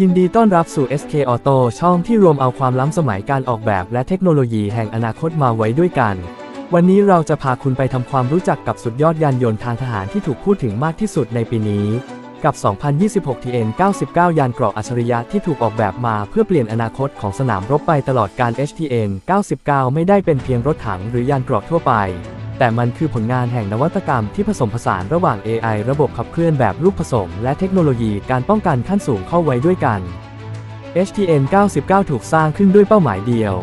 ยินดีต้อนรับสู่ SK Auto ช่องที่รวมเอาความล้ำสมัยการออกแบบและเทคโนโลยีแห่งอนาคตมาไว้ด้วยกัน วันนี้เราจะพาคุณไปทำความรู้จักกับสุดยอดยานยนต์ทางทหารที่ถูกพูดถึงมากที่สุดในปีนี้ กับ 2026 TN 99 ยานเกราะอัจฉริยะที่ถูกออกแบบมาเพื่อเปลี่ยนอนาคตของสนามรบไปตลอดการ HTN 99 ไม่ได้เป็นเพียงรถถังหรือยานเกราะทั่วไป แต่มันคือผลงานแห่งนวัตกรรมที่ผสมผสานระหว่าง AI ระบบขับเคลื่อนแบบลูกผสม และเทคโนโลยีการป้องกันขั้นสูงเข้าไว้ด้วยกัน HTN 99 ถูกสร้างขึ้นด้วยเป้าหมายเดียว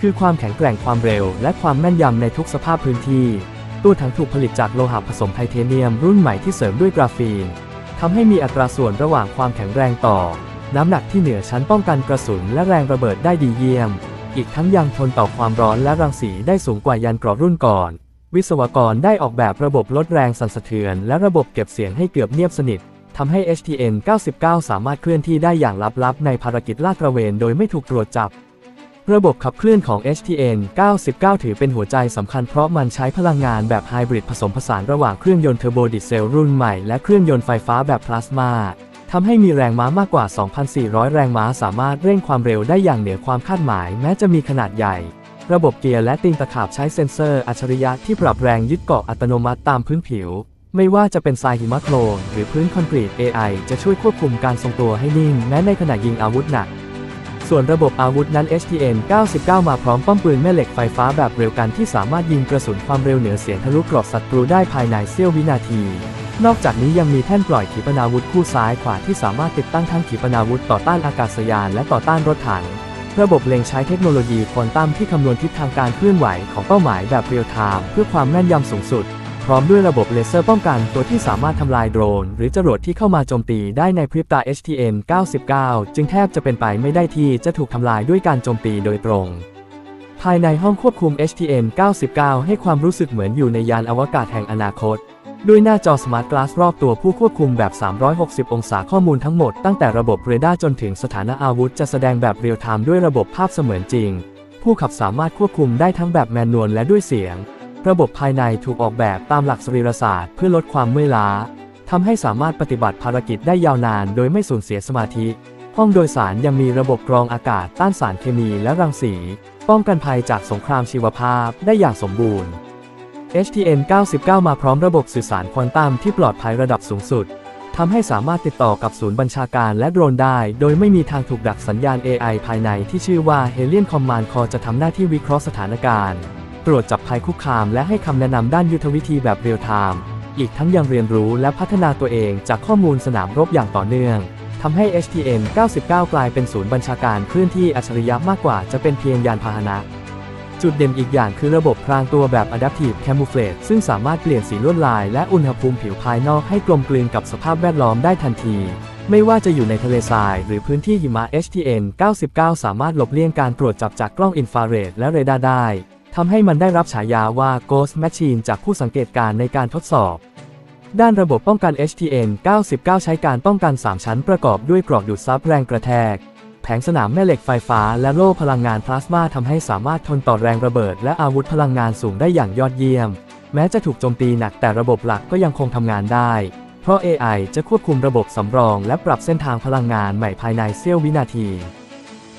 คือความแข็งแกร่งความเร็ว และความแม่นยำในทุกสภาพพื้นที่ตัวถังถูกผลิตจากโลหะผสมไทเทเนียมรุ่นใหม่ที่เสริมด้วยกราฟีนทำให้มีอัตราส่วนระหว่างความแข็งแรงต่อ น้ำหนักที่เหนือชั้นป้องกันกระสุนและแรงระเบิดได้ดีเยี่ยม อีกทั้งยังทนต่อความร้อนและรังสีได้สูงกว่ายานเกราะรุ่นก่อน วิศวกรได้ออกแบบระบบลดแรงสั่นสะเทือน และระบบเก็บเสียงให้เกือบเงียบสนิททำให้ HTN 99 สามารถเคลื่อนที่ได้อย่างลับๆ ในภารกิจลาดตระเวนโดยไม่ถูกตรวจจับ ระบบขับเคลื่อนของ HTN 99 ถือเป็นหัวใจสำคัญเพราะมันใช้พลังงานแบบไฮบริดผสมผสานระหว่างเครื่องยนต์เทอร์โบดีเซลรุ่นใหม่และเครื่องยนต์ไฟฟ้าแบบพลาสมาทำให้มีแรงม้ามากกว่า 2,400 แรงม้าสามารถเร่งความเร็วได้อย่างเหนือความคาดหมาย แม้จะมีขนาดใหญ่ ระบบเกียร์และตีนตะขาบใช้เซ็นเซอร์อัจฉริยะที่ปรับแรงยึดเกาะอัตโนมัติตามพื้นผิว ไม่ว่าจะเป็นทรายหิมะโคลนหรือพื้นคอนกรีต AI จะช่วยควบคุมการทรงตัวให้นิ่งแม้ในขณะยิงอาวุธหนัก ส่วนระบบอาวุธนั้น HTN 99 มาพร้อมป้อมปืนแม่เหล็กไฟฟ้าแบบเร็วกันที่สามารถยิงกระสุนความเร็วเหนือเสียงทะลุกรอบศัตรูได้ภายในเสี้ยววินาทีนอกจากนี้ยังมีแท่นปล่อยขีปนาวุธคู่ซ้ายขวาที่สามารถติดตั้งทั้งขีปนาวุธต่อต้านอากาศยานและต่อต้านรถถัง ระบบเล็งใช้เทคโนโลยีควอนตัมที่คำนวณทิศทางการเคลื่อนไหวของเป้าหมายแบบเรียลไทม์เพื่อความแม่นยำสูงสุด พร้อมด้วยระบบเลเซอร์ป้องกันตัวที่สามารถทำลายโดรน หรือจรวดที่เข้ามาโจมตีได้ในพริบตา HTN 99 จึงแทบจะเป็นไปไม่ได้ที่จะถูกทำลายด้วยการโจมตีโดยตรง ภายในห้องควบคุม HTN 99 ให้ความรู้สึกเหมือนอยู่ในยานอวกาศแห่งอนาคต ด้วยหน้าจอสมาร์ทกลาสรอบตัวผู้ควบคุมแบบ 360 องศาข้อมูลทั้งหมดตั้งแต่ระบบเรดาร์จนถึงสถานะอาวุธจะแสดงแบบเรียลไทม์ด้วยระบบภาพเสมือนจริง ผู้ขับสามารถควบคุมได้ทั้งแบบแมนนวลและด้วยเสียง ระบบภายในถูกออกแบบตามหลักสรีรศาสตร์เพื่อลดความเมื่อยล้าทำให้สามารถปฏิบัติภารกิจได้ยาวนานโดยไม่สูญเสียสมาธิ ห้องโดยสารยังมีระบบกรองอากาศต้านสารเคมีและรังสี ป้องกันภัยจากสงครามชีวภาพได้อย่างสมบูรณ์ HTN 99 มาพร้อมระบบสื่อสารควอนตัมที่ปลอดภัยระดับสูงสุด ทำให้สามารถติดต่อกับศูนย์บัญชาการและโดรนได้ โดยไม่มีทางถูกดักสัญญาณ AI ภายในที่ชื่อว่า Helion Command Core จะทำหน้าที่วิเคราะห์สถานการณ์ ตรวจจับภัยคุกคาม และให้คำแนะนำด้านยุทธวิธีแบบเรียลไทม์ อีกทั้งยังเรียนรู้และพัฒนาตัวเองจากข้อมูลสนามรบอย่างต่อเนื่องทำให้ HTN 99 กลายเป็นศูนย์บัญชาการเคลื่อนที่อัจฉริยะมากกว่าจะเป็นเพียงยานพาหนะ จุดเด่นอีกอย่างคือระบบพรางตัวแบบ Adaptive Camouflage ซึ่งสามารถเปลี่ยนสีลวดลายและอุณหภูมิผิวภายนอกให้กลมกลืนกับสภาพแวดล้อมได้ทันที ไม่ว่าจะอยู่ในทะเลทรายหรือพื้นที่หิมะ HTN 99 สามารถหลบเลี่ยงการตรวจจับจากกล้องอินฟราเรดและเรดาร์ได้ทำให้มันได้รับฉายาว่า Ghost Machine จากผู้สังเกตการณ์ในการทดสอบ ด้านระบบป้องกัน HTN 99 ใช้การป้องกัน 3 ชั้นประกอบด้วยกรอกดูดซับแรงกระแทก ผงสนามแม่เหล็กไฟฟ้าและโล่พลังงานพลาสมาทำให้สามารถทนต่อแรงระเบิด และอาวุธพลังงานสูงได้อย่างยอดเยี่ยม แม้จะถูกโจมตีหนักแต่ระบบหลักก็ยังคงทำงานได้ เพราะ AI จะควบคุมระบบสำรอง และปรับเส้นทางพลังงานใหม่ภายในเสี้ยววินาที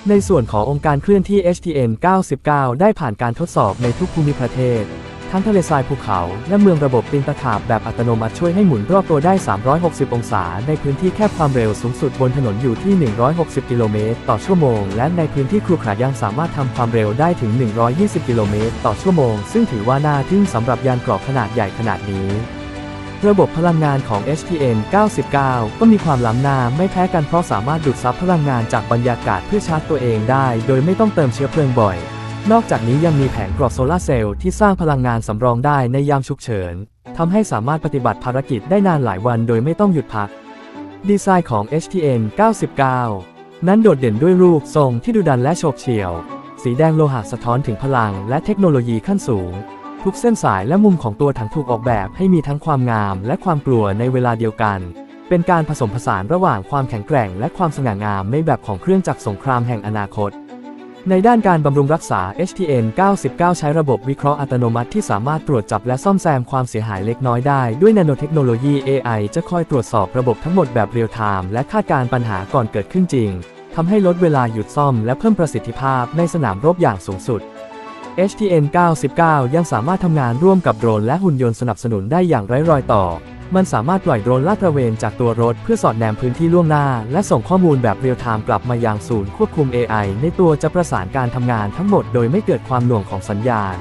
ในส่วนขององค์การเคลื่อนที่ HTN 99 ได้ผ่านการทดสอบในทุกภูมิประเทศ ทั้งทะเลทรายภูเขา และเมืองระบบตีนตะขาบแบบอัตโนมัติช่วยให้หมุนรอบตัวได้ 360 องศา ในพื้นที่แคบความเร็วสูงสุดบนถนนอยู่ที่ 160 กิโลเมตรต่อชั่วโมง และในพื้นที่ครุขระยังสามารถทำความเร็วได้ถึง 120 กิโลเมตรต่อชั่วโมง ซึ่งถือว่าน่าทึ่งสำหรับยานเกราะขนาดใหญ่ขนาดนี้ระบบพลังงานของ HTN 99 ก็มีความล้ำหน้าไม่แพ้กันเพราะสามารถดูดซับพลังงานจากบรรยากาศเพื่อชาร์จตัวเองได้ โดยไม่ต้องเติมเชื้อเพลิงบ่อย นอกจากนี้ยังมีแผงกรอบโซลาร์เซลล์ที่สร้างพลังงานสำรองได้ในยามฉุกเฉินทำให้สามารถปฏิบัติภารกิจได้นานหลายวันโดยไม่ต้องหยุดพัก ดีไซน์ของ HTN 99 นั้นโดดเด่นด้วยรูปทรงที่ดุดันและโฉบเฉี่ยว สีแดงโลหะสะท้อนถึงพลังและเทคโนโลยีขั้นสูง ทุกเส้นสายและมุมของตัวถังถูกออกแบบให้มีทั้งความงามและความกลัวในเวลาเดียวกัน เป็นการผสมผสานระหว่างความแข็งแกร่งและความสง่างามในแบบของเครื่องจักรสงครามแห่งอนาคต ในด้านการบำรุงรักษา HTN 99 ใช้ระบบวิเคราะห์อัตโนมัติที่สามารถตรวจจับและซ่อมแซมความเสียหายเล็กน้อยได้ ด้วยนาโนเทคโนโลยี AI จะคอยตรวจสอบระบบทั้งหมดแบบเรียลไทม์และคาดการปัญหาก่อนเกิดขึ้นจริงทำให้ลดเวลาหยุดซ่อมและเพิ่มประสิทธิภาพในสนามรบอย่างสูงสุด HTN 99 ยังสามารถทำงานร่วมกับโดรนและหุ่นยนต์สนับสนุนได้อย่างไร้รอยต่อ มันสามารถปล่อยโดรนลาดตระเวนจากตัวรถเพื่อสอดแนมพื้นที่ล่วงหน้า และส่งข้อมูลแบบเรียลไทม์กลับมายังศูนย์ควบคุม AI ในตัวจะประสานการทำงานทั้งหมดโดยไม่เกิดความหน่วงของสัญญาณ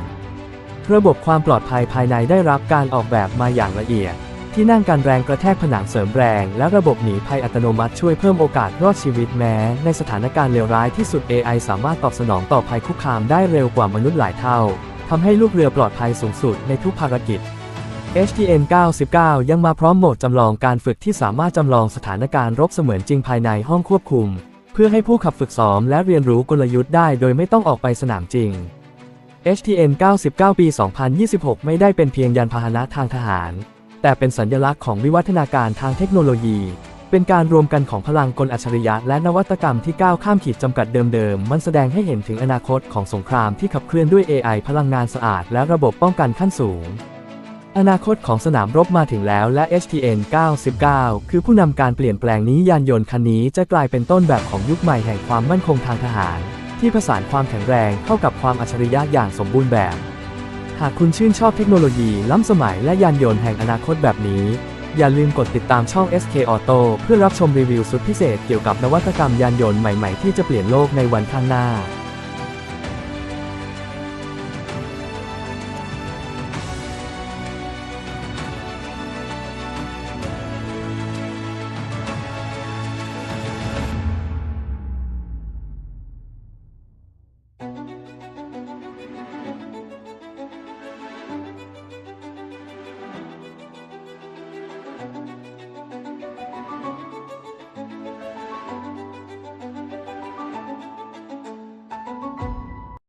ระบบความปลอดภัยภายในได้รับการออกแบบมาอย่างละเอียด ที่นั่งกันแรงกระแทกผนังเสริมแรง และระบบหนีภัยอัตโนมัติช่วยเพิ่มโอกาสรอดชีวิตแม้ ในสถานการณ์เลวร้ายที่สุด AI สามารถตอบสนองต่อภัยคุกคามได้เร็วกว่ามนุษย์หลายเท่าทำให้ลูกเรือปลอดภัยสูงสุดในทุกภารกิจ HTN 99 ยังมาพร้อมโหมดจำลองการฝึกที่สามารถจำลองสถานการณ์รบเสมือนจริงภายในห้องควบคุม เพื่อให้ผู้ขับฝึกซ้อมและเรียนรู้กลยุทธ์ได้โดยไม่ต้องออกไปสนามจริง HTN 99 ปี 2026 ไม่ได้เป็นเพียงยานพาหนะทางทหาร แต่เป็นสัญลักษณ์ของวิวัฒนาการทางเทคโนโลยี เป็นการรวมกันของพลังกลอัจฉริยะและนวัตกรรมที่ก้าวข้ามขีดจำกัดเดิมๆ มันแสดงให้เห็นถึงอนาคตของสงครามที่ขับเคลื่อนด้วย AI พลังงานสะอาดและระบบป้องกันขั้นสูง อนาคตของสนามรบมาถึงแล้วและ HTN 99 คือผู้นำการเปลี่ยนแปลงนี้ยานยนต์คันนี้จะกลายเป็นต้นแบบของยุคใหม่แห่งความมั่นคงทางทหาร ที่ผสานความแข็งแรงเข้ากับความอัจฉริยะอย่างสมบูรณ์แบบ หากคุณชื่นชอบเทคโนโลยีล้ำสมัยและยานยนต์แห่งอนาคตแบบนี้ อย่าลืมกดติดตามช่อง SK Auto เพื่อรับชมรีวิวสุดพิเศษเกี่ยวกับนวัตกรรมยานยนต์ใหม่ๆที่จะเปลี่ยนโลกในวันข้างหน้า